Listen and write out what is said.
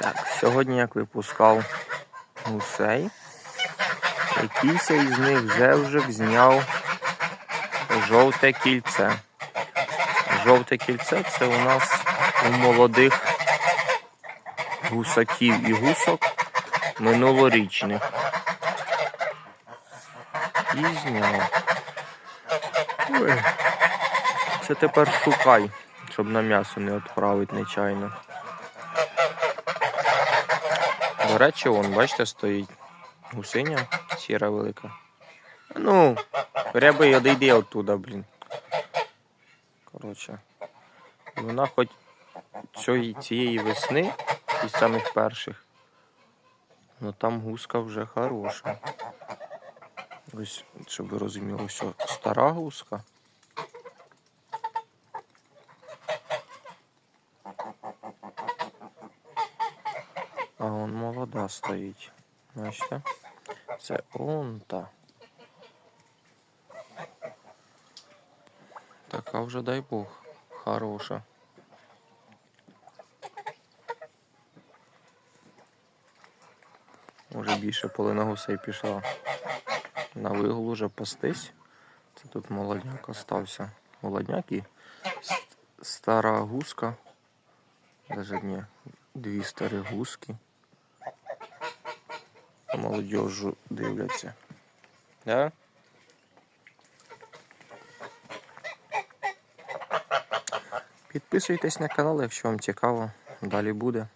Так, сьогодні як випускав гусей, якийсь із них вже зняв жовте кільце. Жовте кільце це у нас у молодих гусаків і гусок минулорічних. І зняв. Ой. Це тепер шукай, щоб на м'ясо не відправити нечайно. До речі, вон, бачите, стоїть гусиня сіра велика. Ну, ряби одійди оттуда, блін. Коротше. Вона хоч цієї, цієї весни, із самих перших, ну там гуска вже хороша. Ось, щоб ви розуміли, що стара гуска. А вон молода стоїть. Бачите? Це он та. Така вже дай Бог. Хороша. Може більше половина гусей пішла на вигул уже пастись. Це тут молодняк остався. Молодняк і стара гуска. Даже ні, дві старі гуски. Молодежу дивляться. Да? Підписуйтесь на канал, якщо вам цікаво. Далі буде.